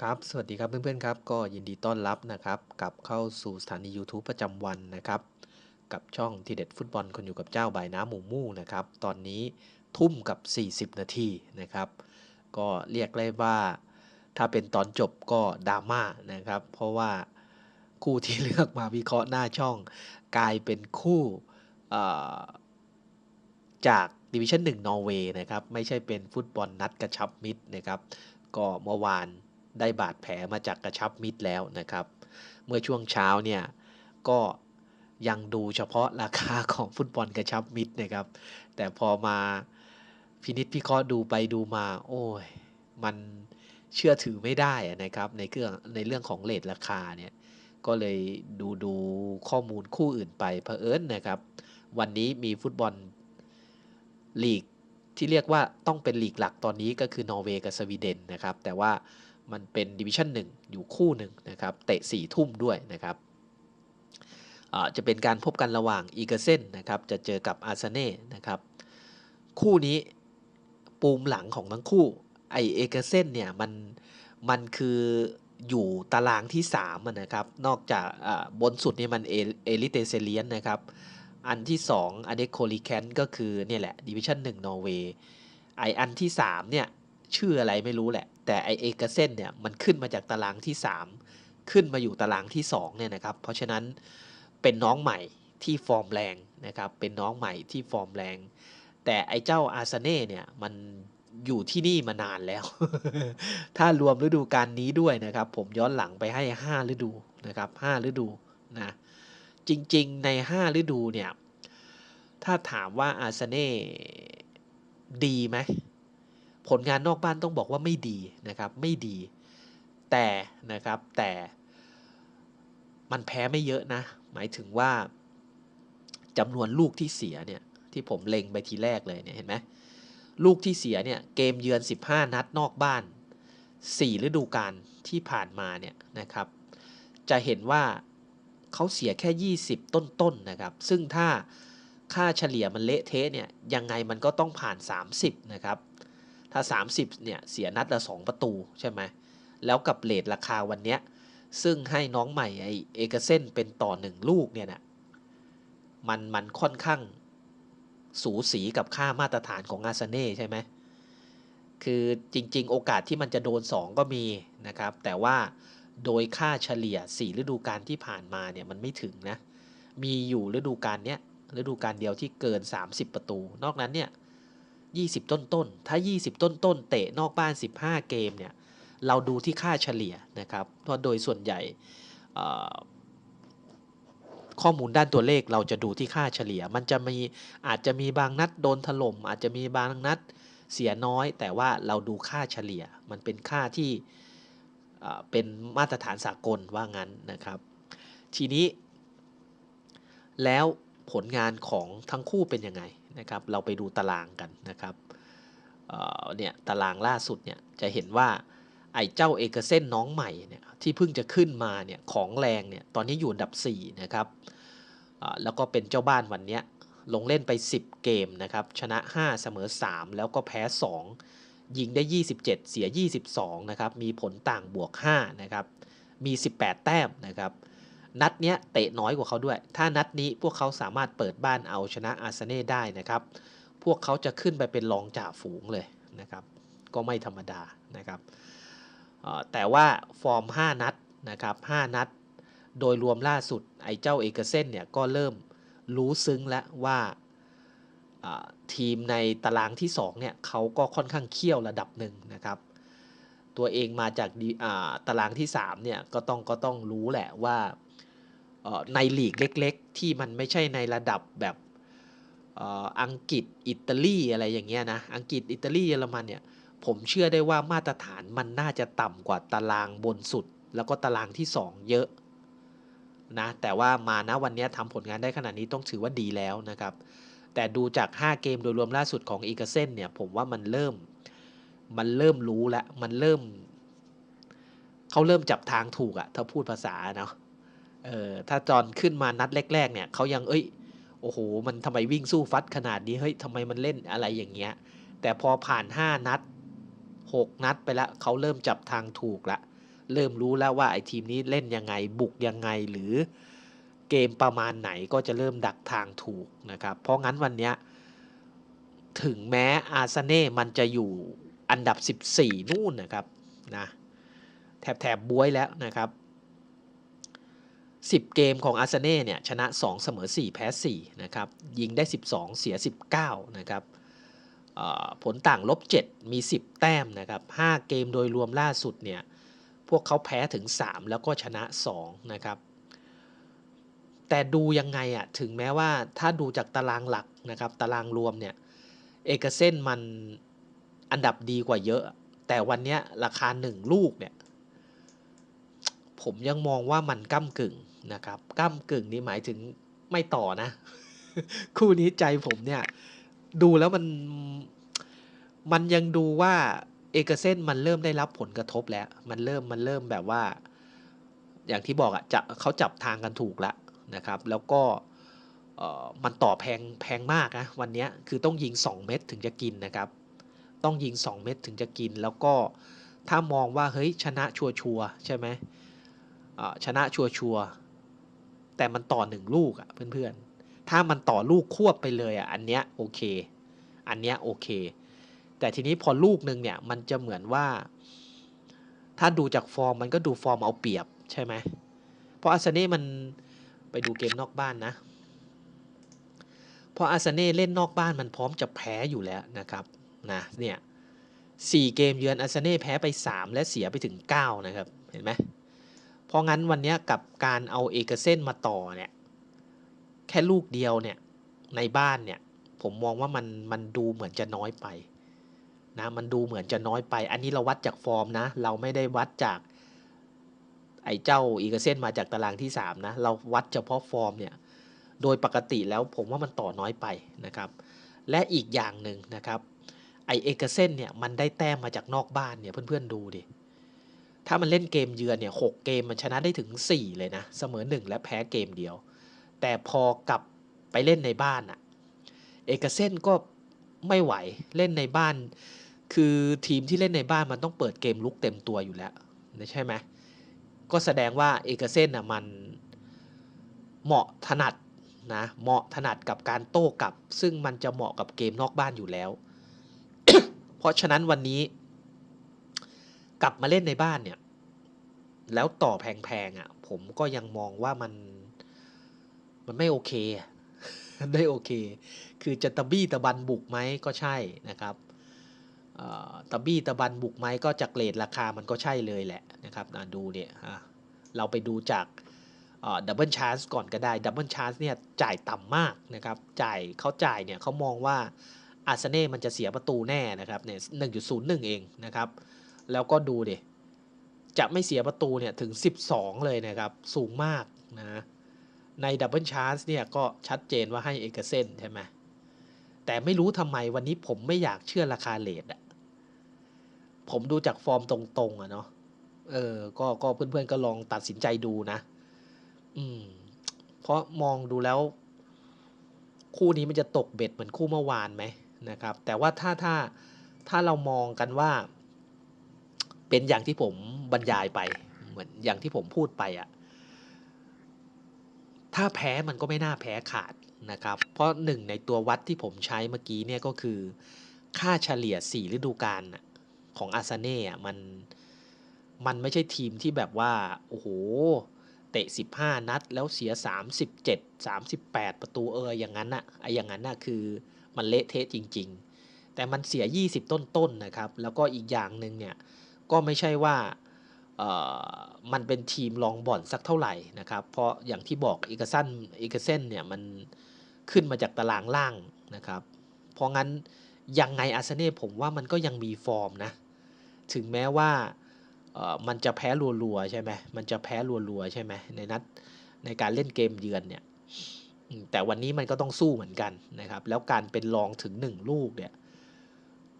ครับ สวัสดีครับเพื่อนๆครับ ก็ยินดีต้อนรับนะครับกลับเข้าสู่สถานี YouTube ประจำวันนะครับ กับช่องทีเด็ดฟุตบอลคนอยู่กับเจ้าบายน้ำหมูมู่นะครับ ตอนนี้ทุ่มกับ 40 นาทีนะครับ ก็เรียกได้ว่า ถ้าเป็นตอนจบก็ดราม่านะครับ เพราะว่าคู่ที่เลือกมาวิเคราะห์หน้าช่อง กลายเป็นคู่จากดิวิชั่น1นอร์เวย์นะครับ ไม่ใช่เป็นฟุตบอลนัดกระชับมิตรนะครับ ก็เมื่อวาน ได้บาดแผลมาจากกระชับมิตรแล้วนะครับ เมื่อช่วงเช้าเนี่ยก็ยังดูเฉพาะราคาของฟุตบอลกระชับมิตรนะครับ แต่พอมาพินิจพิเคราะห์ดูไปดูมา โอ้ย มันเชื่อถือไม่ได้นะครับ ในเรื่องในเรื่องของเลทราคาเนี่ยก็เลยดูดูข้อมูลคู่อื่นไปเผอิญนะครับ วันนี้มีฟุตบอลลีกที่เรียกว่าต้องเป็นลีกหลักตอนนี้ก็คือนอร์เวย์กับสวีเดนนะครับ แต่ว่า มันเป็นดิวิชั่นหนึ่งอยู่คู่หนึ่งนะครับเตะสี่ทุ่มด้วยนะครับอ่าจะเป็นการพบกันระหว่างอีเกเซนนะครับจะเจอกับอาร์เซเน่นะครับคู่นี้ปูมหลังของทั้งคู่ไอเอเกเซนเนี่ยมันมันคืออยู่ตารางที่3นะครับนอกจากบนสุดนี่มันเอลิเตเซเลียนนะครับอันที่2อเดโคลิแคนก็คือเนี่ยแหละดิวิชั่น1นอร์เวย์ไออันที่3เนี่ย ชื่ออะไรไม่รู้แหละ แต่ไอเอกเซนเนี่ยมันขึ้นมาจากตารางที่ 3 ขึ้นมาอยู่ตารางที่2เนี่ยนะครับ เพราะฉะนั้นเป็นน้องใหม่ที่ฟอร์มแรงนะครับ เป็นน้องใหม่ที่ฟอร์มแรง แต่ไอเจ้าอาร์เซเน่เนี่ยมันอยู่ที่นี่มานานแล้ว ถ้ารวมฤดูกาลนี้ด้วยนะครับ ผมย้อนหลังไปให้ 5 ฤดูนะครับ 5 ฤดูนะ จริงๆใน 5 ฤดูเนี่ย ถ้าถามว่าอาร์เซเน่ดีไหม ผลงานนอกบ้านต้องบอกว่าไม่ดีนะครับ ไม่ดี แต่นะครับแต่มันแพ้ไม่เยอะนะ หมายถึงว่าจำนวนลูกที่เสียเนี่ยที่ผมเล็งไปทีแรกเลยเนี่ยเห็นไหมลูกที่เสียเนี่ยเกมเยือน 15 นัดนอกบ้าน 4 ฤดูกาลที่ผ่านมาเนี่ยนะครับ จะเห็นว่าเขาเสียแค่ 20 ต้นๆนนะครับ ซึ่งถ้าค่าเฉลี่ยมันเละเทะเนี่ยยังไงมันก็ต้องผ่าน 30 นะครับ ถ้า 30เนี่ยเสียนัดละ 2 ประตูใช่ไหมแล้วกับเลทราคาวันเนี้ยซึ่งให้น้องใหม่ไอเอกเซนเป็นต่อหนึ่งลูกเนี่ยนะมันมันค่อนข้างสูสีกับค่ามาตรฐานของอาเซเน่ใช่ไหมคือจริง ๆ โอกาสที่มันจะโดน 2 ก็มีนะครับ แต่ว่าโดยค่าเฉลี่ย 4 ฤดูกาลที่ผ่านมาเนี่ยมันไม่ถึงนะ มีอยู่ฤดูกาลเนี้ยฤดูกาลเดียวที่เกิน 30 ประตู นอกนั้นเนี่ย 20 ต้นต้นถ้า 20 ต้นต้นเตะนอกบ้าน 15 เกมเนี่ยเราดูที่ค่าเฉลี่ยนะครับเพราะโดยส่วนใหญ่ข้อมูลด้านตัวเลขเราจะดูที่ค่าเฉลี่ย มันจะมีอาจจะมีบางนัดโดนถล่มอาจจะมีบางนัดเสียน้อย แต่ว่าเราดูค่าเฉลี่ย มันเป็นค่าที่เป็นมาตรฐานสากลว่างั้นนะครับ ทีนี้ แล้วผลงานของทั้งคู่เป็นยังไง นะครับ เราไปดูตารางกันนะครับเนี่ยตารางล่าสุดเนี่ยจะเห็นว่าไอ้เจ้าเอกเซนน้องใหม่เนี่ยที่เพิ่งจะขึ้นมาเนี่ยของแรงเนี่ยตอนนี้อยู่อันดับ 4 นะครับแล้วก็เป็นเจ้าบ้านวันนี้ลงเล่นไป 10 เกมนะครับ ชนะ 5 เสมอ 3 แล้วก็แพ้ 2 ยิงได้ 27 เสีย 22 นะครับ มีผลต่างบวก 5 นะครับ มี 18 แต้มนะครับ นัดเนี้ยเตะน้อยกว่าเขาด้วย ถ้านัดนี้พวกเขาสามารถเปิดบ้านเอาชนะอาร์เซเน่ได้นะครับ พวกเขาจะขึ้นไปเป็นรองจ่าฝูงเลยนะครับ ก็ไม่ธรรมดานะครับ แต่ว่าฟอร์ม 5 นัดนะครับ 5 นัด โดยรวมล่าสุดไอ้เจ้าเอกเซนเนี่ยก็เริ่มรู้ซึ้งแล้วว่าทีมในตารางที่2เนี่ยเขาก็ค่อนข้างเคี่ยวระดับหนึ่งนะครับ ตัวเองมาจากตารางที่3เนี่ยก็ต้องก็ต้องรู้แหละว่า ในลีกเล็กๆ ที่มันไม่ใช่ในระดับแบบอังกฤษอิตาลีอะไรอย่างเงี้ยนะอังกฤษอิตาลีเยอรมันเนี่ยผมเชื่อได้ว่ามาตรฐานมันน่าจะต่ำกว่าตารางบนสุด แล้วก็ตารางที่ 2 เยอะนะแต่ว่ามานะวันนี้ทำผลงานได้ขนาดนี้ต้องถือว่าดีแล้วนะครับ แต่ดูจาก 5 เกมโดยรวมล่าสุดของอีกเซนเนี่ยผมว่ามันเริ่มมันเริ่มรู้แล้วมันเริ่มเขาเริ่มจับทางถูกอะถ้าพูดภาษาเนาะ เออถ้าจอนขึ้นมานัดแรก ๆ เนี่ยเขายังเอ้ยโอ้โหมันทำไมวิ่งสู้ฟัดขนาดนี้เฮ้ยทำไมมันเล่นอะไรอย่างเงี้ย แต่พอผ่าน 5 นัด 6 นัดไปแล้วเขาเริ่มจับทางถูกละ เริ่มรู้แล้วว่าไอ้ทีมนี้เล่นยังไงบุกยังไงหรือเกมประมาณไหนก็จะเริ่มดักทางถูกนะครับ เพราะงั้นวันเนี้ยถึงแม้อาร์เซเน่มันจะอยู่อันดับ 14 นู่นนะครับนะแถบแถบบวยแล้วนะครับ 10 เกมของอาร์เซเน่เนี่ยชนะ 2 เสมอ 4 แพ้ 4 นะครับ ยิงได้ 12 เสีย 19 นะครับผลต่างลบ 7 มี 10 แต้มนะครับ 5 เกมโดยรวมล่าสุดเนี่ย พวกเขาแพ้ถึง 3 แล้วก็ชนะ 2 นะครับ แต่ดูยังไงอะถึงแม้ว่าถ้าดูจากตารางหลักนะครับ ตารางรวมเนี่ย เอกเส้นมันอันดับดีกว่าเยอะ แต่วันนี้ราคา 1 ลูกเนี่ย ผมยังมองว่ามันก้ากึ่ง นะครับก้ากึ่งนี่หมายถึงไม่ต่อนะ คู่นี้ใจผมเนี่ย ดูแล้วมันมันยังดูว่าเอกเส้นมันเริ่มได้รับผลกระทบแล้ว มันเริ่มมันเริ่มแบบว่า อย่างที่บอกอะจะเขาจับทางกันถูกแล้วนะครับ แล้วก็มันต่อแพงแพงมากนะวันนี้คือต้องยิง 2 เม็ดถึงจะกินนะครับ ต้องยิง 2 เม็ดถึงจะกิน แล้วก็ถ้ามองว่าเฮ้ยชนะชัวชัวร์ใช่ไหมชนะชัวชัวร์ แต่มันต่อหนึ่งลูกอะเพื่อนๆ ถ้ามันต่อลูกควบไปเลยอะอันเนี้ยโอเค อันเนี้ยโอเค แต่ทีนี้พอลูกหนึ่งเนี่ยมันจะเหมือนว่า ถ้าดูจากฟอร์มมันก็ดูฟอร์มเอาเปรียบใช่ไหมเพราะอาร์เซเน่มันไปดูเกมนอกบ้านนะเพราะอาร์เซเน่เล่นนอกบ้านมันพร้อมจะแพ้อยู่แล้วนะครับนะเนี่ยสี่เกมเยือนอาร์เซเน่แพ้ไป 3 และเสียไปถึง 9 นะครับ เห็นไหม เพราะงั้นวันนี้กับการเอาเอกเส้นมาต่อเนี่ยแค่ลูกเดียวเนี่ยในบ้านเนี่ยผมมองว่ามันมันดูเหมือนจะน้อยไปนะมันดูเหมือนจะน้อยไป อันนี้เราวัดจากฟอร์มนะ เราไม่ได้วัดจาก ไอ้เจ้าอีกเส้นมาจากตารางที่ 3 นะ เราวัดเฉพาะฟอร์มเนี่ยโดยปกติแล้วผมว่ามันต่อน้อยไปนะครับ และอีกอย่างหนึ่งนะครับไอเอกเส้นเนี่ยมันได้แต้มมาจากนอกบ้านเนี่ยเพื่อนๆดูดิ ถ้ามันเล่นเกมเยือนเนี่ยหเกมมันชนะได้ถึง 4 เลยนะ เสมอ 1 และแพ้เกมเดียว แต่พอกลับไปเล่นในบ้านอะเอกเส้นก็ไม่ไหวเล่นในบ้าน คือทีมที่เล่นในบ้านมันต้องเปิดเกมลุกเต็มตัวอยู่แล้วใช่ไหมก็แสดงว่าเอกเส้นอะมันเหมาะถนัดนะเหมาะถนัดกับการโต้กลับ ซึ่งมันจะเหมาะกับเกมนอกบ้านอยู่แล้ว เพราะฉะนั้นวันนี้ กลับมาเล่นในบ้านเนี่ย แล้วต่อแพงๆอะ ผมก็ยังมองว่ามัน มันไม่โอเคไม่โอเค คือจะตะบี้ตะบันบุกไหมก็ใช่นะครับอ่อตะบี้ตะบันบุกไหมก็จากเลทราคามันก็ใช่เลยแหละนะครับดูเนี่ยอะเราไปดูจากดับเบิลชาร์จก่อนก็ได้ดับเบิลชาร์จเนี่ยจ่ายต่ำมากนะครับ จ่ายเขาจ่ายเนี่ยเขามองว่าอาร์เซเน่มันจะเสียประตูแน่นะครับเนี่ยหนึ่งจุดศูนย์หนึ่งเองนะครับ แล้วก็ดูดิจะไม่เสียประตูเนี่ยถึง 12 เลยนะครับ สูงมากนะในดับเบิลชาร์จเนี่ยก็ชัดเจนว่าให้เอกเซนใช่ไหมแต่ไม่รู้ทำไมวันนี้ผมไม่อยากเชื่อราคาเลทอะผมดูจากฟอร์มตรงๆอะเนาะเออก็ก็เพื่อนๆก็ลองตัดสินใจดูนะ อืม เพราะมองดูแล้ว คู่นี้มันจะตกเบ็ดเหมือนคู่เมื่อวานไหมนะครับ แต่ว่าถ้าถ้าถ้าเรามองกันว่า เป็นอย่างที่ผมบรรยายไป เหมือนอย่างที่ผมพูดไปอะถ้าแพ้มันก็ไม่น่าแพ้ขาดนะครับ เพราะหนึ่งในตัววัดที่ผมใช้เมื่อกี้เนี่ยก็คือ ค่าเฉลี่ย 4 ฤดูกาลของอาร์เซเน่อะมันมันไม่ใช่ทีมที่แบบว่า โอ้โห เตะ 15 นัด แล้วเสีย 37 38 ประตูเอออย่างนั้นน่ะไออย่างนั้นน่ะคือมันเละเทะจริง ๆ แต่มันเสีย 20 ต้นๆนนะครับ แล้วก็อีกอย่างหนึ่งเนี่ย ก็ไม่ใช่ว่ามันเป็นทีมรองบ่อนสักเท่าไหร่นะครับ เพราะอย่างที่บอกอีกซันอีกเซนเนี่ยมันขึ้นมาจากตารางล่างนะครับ เพราะงั้นยังไงอาร์เซเน่ผมว่ามันก็ยังมีฟอร์มนะ ถึงแม้ว่ามันจะแพ้รัวๆใช่ไหมมันจะแพ้รัวๆใช่ไหมในนัดในการเล่นเกมเยือนเนี่ย แต่วันนี้มันก็ต้องสู้เหมือนกันนะครับ แล้วการเป็นรองถึงหนึ่งลูกเนี่ย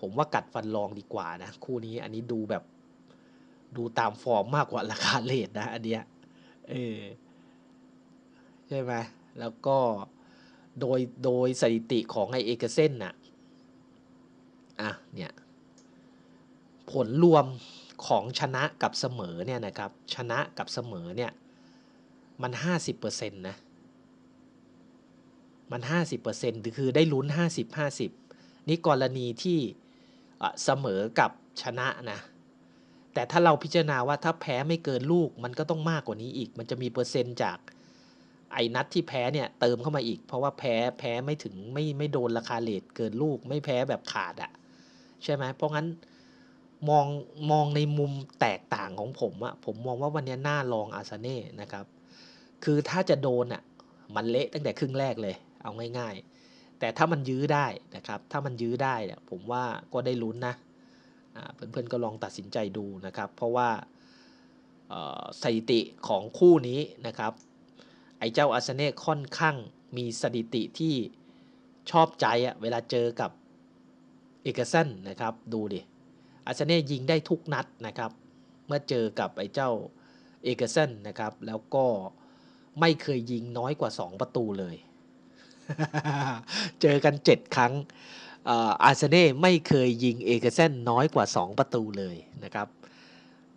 ผมว่ากัดฟันรองดีกว่านะ คู่นี้อันนี้ดูแบบ ดูตามฟอร์มมากกว่าราคาเลทนะอันเนี้ยเออใช่ไหมแล้วก็โดยโดยสถิติของไอเอกเซนน่ะอะเนี่ยผลรวมของชนะกับเสมอเนี่ยนะครับชนะกับเสมอเนี่ยมัน 50%นะมัน 50%คือได้ลุ้น 50 50 นี่กรณีที่เสมอกับชนะนะ แต่ถ้าเราพิจารณาว่าถ้าแพ้ไม่เกินลูกมันก็ต้องมากกว่านี้อีก มันจะมีเปอร์เซ็นต์จากไอ้นัดที่แพ้เนี่ยเติมเข้ามาอีก เพราะว่าแพ้แพ้ไม่ถึงไม่ไม่โดนราคาเลทเกินลูกไม่แพ้แบบขาดอะใช่ไหมเพราะงั้นมองมองในมุมแตกต่างของผมอะผมมองว่าวันนี้น่าลองอาซาเน่นะครับ คือถ้าจะโดนอะมันเละตั้งแต่ครึ่งแรกเลย เอาง่าย ๆ แต่ถ้ามันยื้อได้นะครับ ถ้ามันยื้อได้เนี่ยผมว่าก็ได้ลุ้นนะ เพื่อนๆก็ลองตัดสินใจดูนะครับ เพราะว่าสถิติของคู่นี้นะครับ ไอ้เจ้าอาร์เซเน่ค่อนข้างมีสถิติที่ชอบใจอะเวลาเจอกับเอกเซนนะครับดูดิอาร์เซเน่ยิงได้ทุกนัดนะครับ เมื่อเจอกับไอ้เจ้าเอกเซนนะครับ แล้วก็ไม่เคยยิงน้อยกว่า 2 ประตูเลย เจอกัน 7 ครั้ง อาร์เซเน่ไม่เคยยิงเอกเซนน้อยกว่า 2 ประตูเลยนะครับ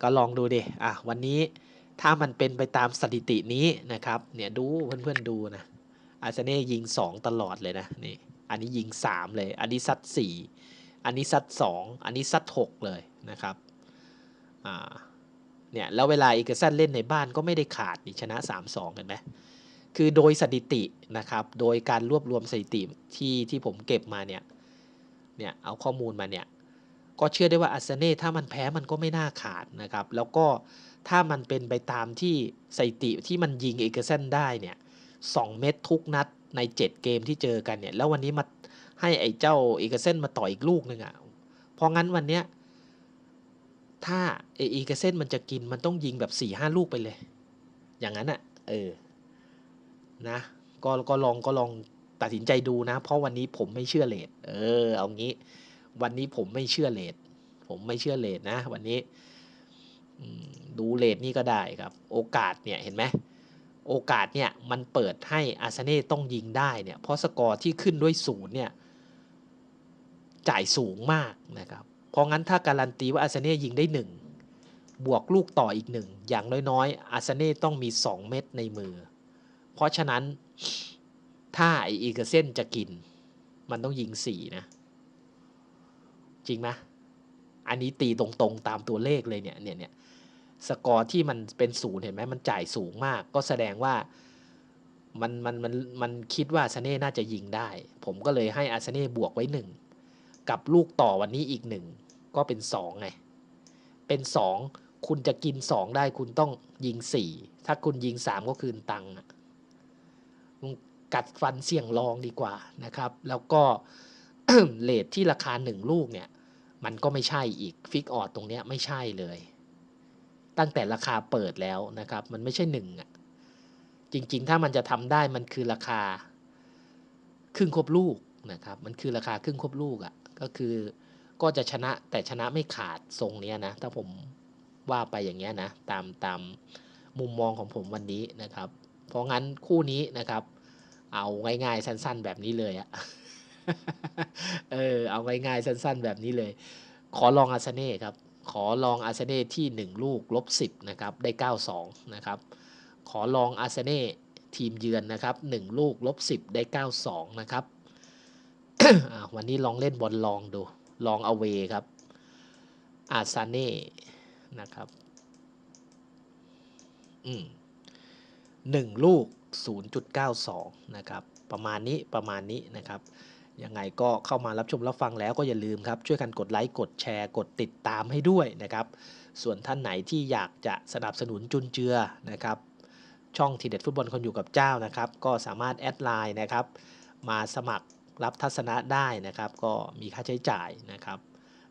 ก็ลองดูดิอะวันนี้ถ้ามันเป็นไปตามสถิตินี้นะครับ เนี่ยดูเพื่อนๆดูนะ อาร์เซเน่ยิง 2 ตลอดเลยนะนี่ อันนี้ยิง 3 เลย อันนี้ซัด 4 อันนี้ซัด 2 อันนี้ซัด 6 เลยนะครับ อ่า เนี่ย แล้วเวลาเอีกเซนเล่นในบ้านก็ไม่ได้ขาดนี่ชนะ 3-2เห็นไหมคือโดยสถิตินะครับ โดยการรวบรวมสถิติที่ที่ผมเก็บมาเนี่ย เนี่ยเอาข้อมูลมาเนี่ยก็เชื่อได้ว่าอาร์เซเน่ถ้ามันแพ้มันก็ไม่น่าขาดนะครับ แล้วก็ถ้ามันเป็นไปตามที่สถิติที่มันยิงเอกเซนได้เนี่ยสเม็ดทุกนัดใน 7 เกมที่เจอกันเนี่ยแล้ววันนี้มาให้ไอ้เจ้าเอกเซนมาต่ออีกลูกหนึ่งอะ่ะเพราะงั้นวันเนี้ยถ้าไอ้เอกเซนมันจะกินมันต้องยิงแบบ4ี่ห้าลูกไปเลย อย่างนั้นอะ่ะเออนะก็ก็ลองก็ลอง ตัดสินใจดูนะ เพราะวันนี้ผมไม่เชื่อเลดเออเอางี้ วันนี้ผมไม่เชื่อเลดผมไม่เชื่อเลดนะ วันนี้ดูเลดนี่ก็ได้ครับ โอกาสเนี่ยเห็นไหมโอกาสเนี่ยมันเปิดให้อาร์เซเน่ต้องยิงได้เนี่ยเพราะสกอร์ที่ขึ้นด้วยศูนย์เนี่ยจ่ายสูงมากนะครับ เพราะงั้นถ้าการันตีว่าอาร์เซเน่ยิงได้ 1 บวกลูกต่ออีกหนึ่งอย่างน้อยๆอาร์เซเน่ต้องมี 2 เม็ดในมือ เพราะฉะนั้น ถ้าไออีกเส้นจะกิน มันต้องยิง4นะ จริงไหมอันนี้ตีตรงๆตามตัวเลขเลยเนี่ยเนี่ยเนี่ยสกอร์ที่มันเป็นศูนย์เห็นไหมมันจ่ายสูงมาก ก็แสดงว่ามันมันมันมันคิดว่าอาร์เซเน่น่าจะยิงได้ ผมก็เลยให้อาร์เซเน่บวกไว้หนึ่งกับลูกต่อวันนี้อีกหนึ่งก็เป็นสองไง เป็นสองคุณจะกินสองได้คุณต้องยิงสี่ถ้าคุณยิงสามก็คืนตังค์ กัดฟันเสี่ยงลองดีกว่านะครับ แล้วก็เลทที่ราคาหนึ่งลูกเนี่ย มันก็ไม่ใช่อีกฟิกออดตรงเนี้ยไม่ใช่เลย ตั้งแต่ราคาเปิดแล้วนะครับ มันไม่ใช่หนึ่งอะจริงๆ ถ้ามันจะทำได้มันคือราคาครึ่งครบลูกนะครับ มันคือราคาครึ่งครบลูกอะก็คือก็จะชนะแต่ชนะไม่ขาดทรงเนี้ยนะ ถ้าผมว่าไปอย่างเงี้ยนะ ตามตามมุมมองของผมวันนี้นะครับ เพราะงั้นคู่นี้นะครับ เอาง่ายๆสั้น ๆ แบบนี้เลยอะเออเอาง่ายๆสั้น ๆ แบบนี้เลย ขอลองอาซเน่ครับ ขอลองอาเซเน่ที่ 1 ลูกลบ10นะครับได้ 92 นะครับ ขอลองอาเซเน่ทีมเยือนนะครับ 1 ลูกลบ10 ได้ 92 นะครับวันนี้ลองเล่นบอลลองดู ลองเอาเวครับ อาร์เซเน่นะครับ อืมหนึ่งลูก 0.92 นะครับ ประมาณนี้ประมาณนี้นะครับยังไงก็เข้ามารับชมรับฟังแล้วก็อย่าลืมครับ ช่วยกันกดไลค์กดแชร์ กดติดตามให้ด้วยนะครับ ส่วนท่านไหนที่อยากจะสนับสนุนจุนเจือนะครับ ช่องทีเด็ดฟุตบอลคนอยู่กับเจ้านะครับ ก็สามารถแอดไลน์นะครับ มาสมัครรับทัศนะได้นะครับ ก็มีค่าใช้จ่ายนะครับ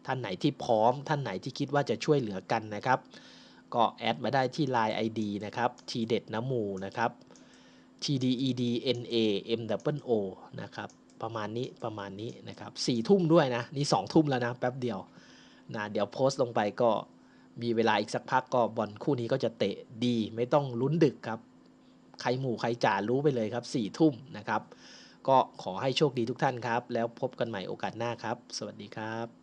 ท่านไหนที่พร้อม ท่านไหนที่คิดว่าจะช่วยเหลือกันนะครับ ก็แอดมาได้ที่ Line ID นะครับทีเด็ดน้ำมูนะครับ T D E D N A M W O นะครับประมาณนี้ประมาณนี้นะครับสี่ทุ่มด้วยนะ นี่สองทุ่มแล้วนะ แป๊บเดียวนะเดี๋ยวโพสต์ลงไปก็มีเวลาอีกสักพักก็บอลคู่นี้ก็จะเตะดี ไม่ต้องลุ้นดึกครับ ใครหมู่ใครจ่ารู้ไปเลยครับสี่ทุ่มนะครับ ก็ขอให้โชคดีทุกท่านครับ แล้วพบกันใหม่โอกาสหน้าครับ สวัสดีครับ